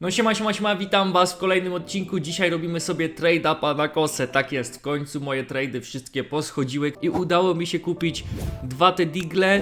No siema, siema, siema, witam was w kolejnym odcinku. Dzisiaj robimy sobie trade upa na kosę. Tak jest, w końcu moje trady wszystkie poschodziły i udało mi się kupić dwa te digle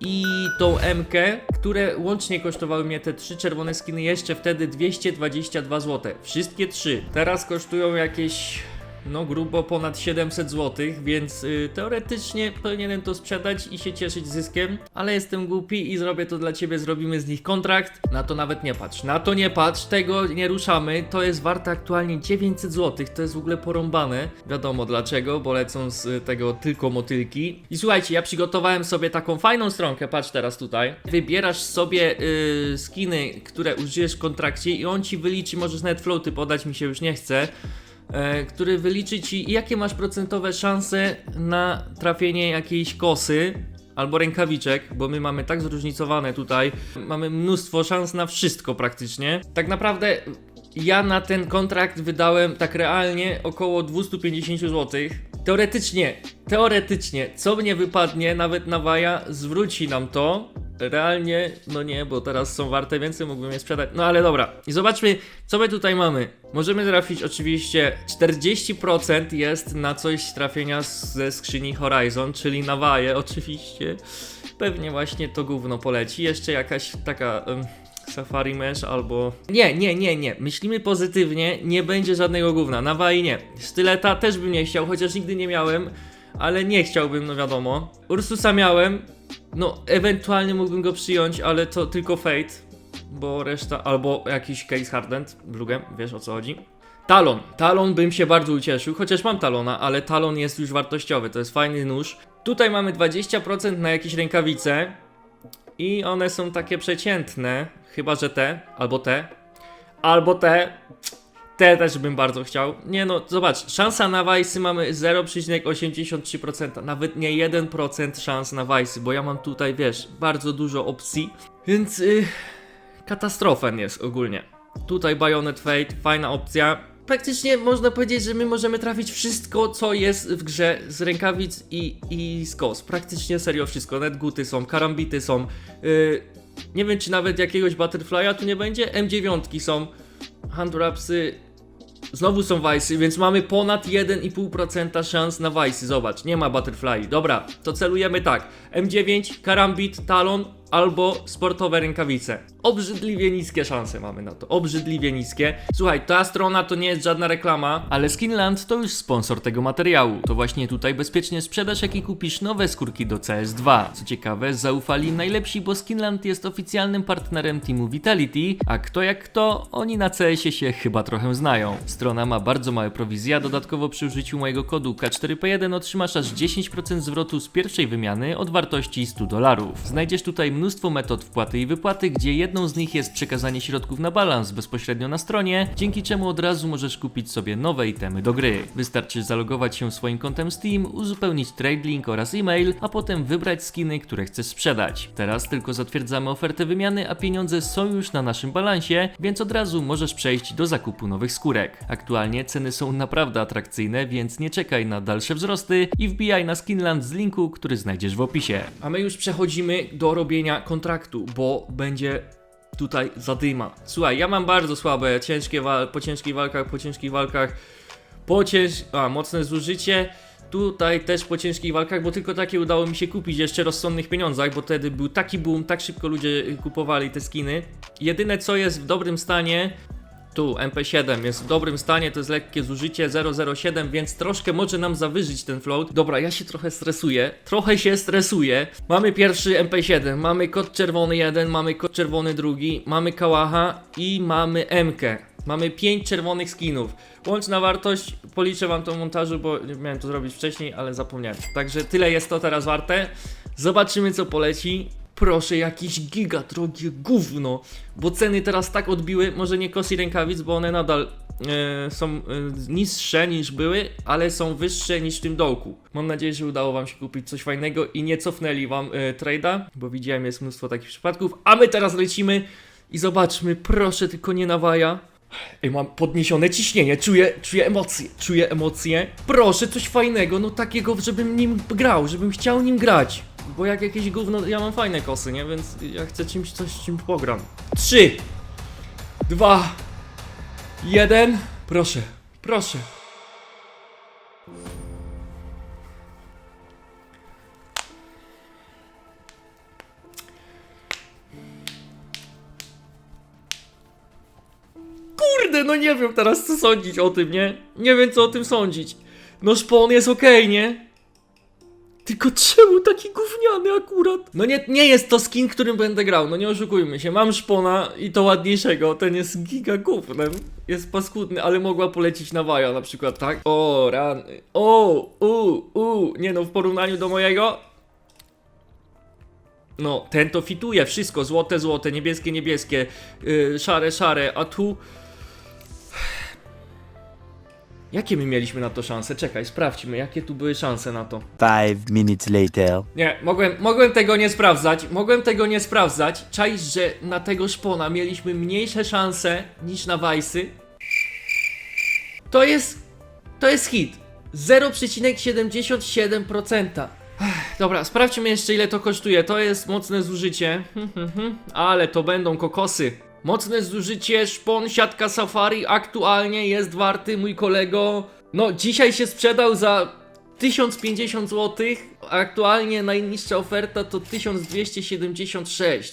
i tą MK, które łącznie kosztowały mnie te trzy czerwone skiny jeszcze wtedy 222 zł. Wszystkie trzy. Teraz kosztują jakieś no grubo ponad 700 zł, więc y, teoretycznie powinienem to sprzedać i się cieszyć zyskiem, ale jestem głupi i zrobię to dla ciebie, zrobimy z nich kontrakt. Na to nawet nie patrz, na to nie patrz, tego nie ruszamy, to jest warte aktualnie 900 zł, to jest w ogóle porąbane. Wiadomo dlaczego, bo lecą z y, tego tylko motylki. I słuchajcie, ja przygotowałem sobie taką fajną stronkę, patrz teraz tutaj. Wybierasz sobie y, skiny, które użyjesz w kontrakcie i on ci wyliczy, możesz nawet floaty podać, mi się już nie chce który wyliczy ci, jakie masz procentowe szanse na trafienie jakiejś kosy albo rękawiczek, bo my mamy tak zróżnicowane tutaj, mamy mnóstwo szans na wszystko praktycznie. Tak naprawdę ja na ten kontrakt wydałem tak realnie około 250 zł. Teoretycznie, teoretycznie, co mnie wypadnie, nawet na waja, zwróci nam to. Realnie, no nie, bo teraz są warte więcej, mógłbym je sprzedać. No ale dobra. I zobaczmy, co my tutaj mamy. Możemy trafić oczywiście 40% jest na coś trafienia ze skrzyni Horizon, czyli na waję oczywiście. Pewnie właśnie to gówno poleci. Jeszcze jakaś taka em, Safari Mesh albo... Nie, nie, nie, nie. Myślimy pozytywnie, nie będzie żadnego gówna. Na waji nie. Styleta też bym nie chciał, chociaż nigdy nie miałem. Ale nie chciałbym, no wiadomo. Ursusa miałem, no, ewentualnie mógłbym go przyjąć, ale to tylko Fate, bo reszta, albo jakiś Case Hardened, Blugem, wiesz o co chodzi. Talon, Talon bym się bardzo ucieszył, chociaż mam Talona, ale Talon jest już wartościowy, to jest fajny nóż. Tutaj mamy 20% na jakieś rękawice i one są takie przeciętne, chyba że te, albo te, albo te. Te też bym bardzo chciał. Nie no, zobacz, szansa na Wajsy mamy 0,83%, nawet nie 1% szans na Wajsy, bo ja mam tutaj, wiesz, bardzo dużo opcji, więc yy, katastrofen jest ogólnie. Tutaj Bayonet Fate, fajna opcja. Praktycznie można powiedzieć, że my możemy trafić wszystko, co jest w grze z rękawic i, i z kos. Praktycznie serio wszystko. Netguty są, karambity są. Yy, nie wiem, czy nawet jakiegoś Butterfly'a tu nie będzie. M9 są, handwrapsy, Znowu są Vice'y, więc mamy ponad 1,5% szans na Vice'y. Zobacz, nie ma Butterfly. Dobra, to celujemy tak. M9, Karambit, Talon albo sportowe rękawice. Obrzydliwie niskie szanse mamy na to. Obrzydliwie niskie. Słuchaj, ta strona to nie jest żadna reklama, ale Skinland to już sponsor tego materiału. To właśnie tutaj bezpiecznie sprzedasz, jak i kupisz nowe skórki do CS2. Co ciekawe, zaufali najlepsi, bo Skinland jest oficjalnym partnerem teamu Vitality, a kto jak kto, oni na CS-ie się chyba trochę znają. Strona ma bardzo małe prowizje, a dodatkowo przy użyciu mojego kodu K4P1 otrzymasz aż 10% zwrotu z pierwszej wymiany od wartości 100 dolarów. Znajdziesz tutaj mnóstwo metod wpłaty i wypłaty, gdzie jedną z nich jest przekazanie środków na balans bezpośrednio na stronie, dzięki czemu od razu możesz kupić sobie nowe itemy do gry. Wystarczy zalogować się swoim kontem Steam, uzupełnić trade link oraz e-mail, a potem wybrać skiny, które chcesz sprzedać. Teraz tylko zatwierdzamy ofertę wymiany, a pieniądze są już na naszym balansie, więc od razu możesz przejść do zakupu nowych skórek. Aktualnie ceny są naprawdę atrakcyjne, więc nie czekaj na dalsze wzrosty i wbijaj na Skinland z linku, który znajdziesz w opisie. A my już przechodzimy do robienia kontraktu, bo będzie tutaj zadyma. Słuchaj, ja mam bardzo słabe, ciężkie po ciężkich walkach, po ciężkich walkach, po cięż... a, mocne zużycie. Tutaj też po ciężkich walkach, bo tylko takie udało mi się kupić jeszcze rozsądnych pieniądzach, bo wtedy był taki boom, tak szybko ludzie kupowali te skiny. Jedyne co jest w dobrym stanie, tu MP7 jest w dobrym stanie, to jest lekkie zużycie 007, więc troszkę może nam zawyżyć ten float. Dobra, ja się trochę stresuję, trochę się stresuję. Mamy pierwszy MP7, mamy kod czerwony jeden, mamy kod czerwony drugi, mamy Kałacha i mamy MK. Mamy 5 czerwonych skinów. Łączna wartość, policzę wam to w montażu, bo miałem to zrobić wcześniej, ale zapomniałem. Także tyle jest to teraz warte. Zobaczymy co poleci. Proszę, jakieś giga drogie gówno, bo ceny teraz tak odbiły, może nie kosi rękawic, bo one nadal e, są e, niższe niż były, ale są wyższe niż w tym dołku. Mam nadzieję, że udało wam się kupić coś fajnego i nie cofnęli wam e, trade'a, bo widziałem jest mnóstwo takich przypadków, a my teraz lecimy i zobaczmy, proszę tylko nie nawaja. Ej, mam podniesione ciśnienie, czuję, czuję emocje, czuję emocje. Proszę, coś fajnego, no takiego, żebym nim grał, żebym chciał nim grać. Bo jak jakieś gówno, ja mam fajne kosy, nie? Więc ja chcę czymś, coś, czym pogram. Trzy, dwa, jeden. Proszę, proszę. Kurde, no nie wiem teraz co sądzić o tym, nie? Nie wiem co o tym sądzić. No szpon jest okej, nie? Tylko czemu taki gówniany akurat? No nie, nie jest to skin, którym będę grał, no nie oszukujmy się. Mam szpona i to ładniejszego, ten jest giga gównem. Jest paskudny, ale mogła polecić na waja na przykład, tak? O, rany. O, u, u. Nie no, w porównaniu do mojego... No, ten to fituje wszystko, złote, złote, niebieskie, niebieskie, yy, szare, szare, a tu... Jakie my mieliśmy na to szanse? Czekaj, sprawdźmy, jakie tu były szanse na to. Five minutes later. Nie, mogłem, mogłem tego nie sprawdzać, mogłem tego nie sprawdzać. Czaisz, że na tego szpona mieliśmy mniejsze szanse niż na Wajsy? To jest, to jest hit. 0,77%. Ech, Dobra, sprawdźmy jeszcze ile to kosztuje. To jest mocne zużycie. Hmm, hmm, hmm. Ale to będą kokosy. Mocne zużycie, szpon, siatka safari aktualnie jest warty, mój kolego. No, dzisiaj się sprzedał za 1050 zł. Aktualnie najniższa oferta to 1276.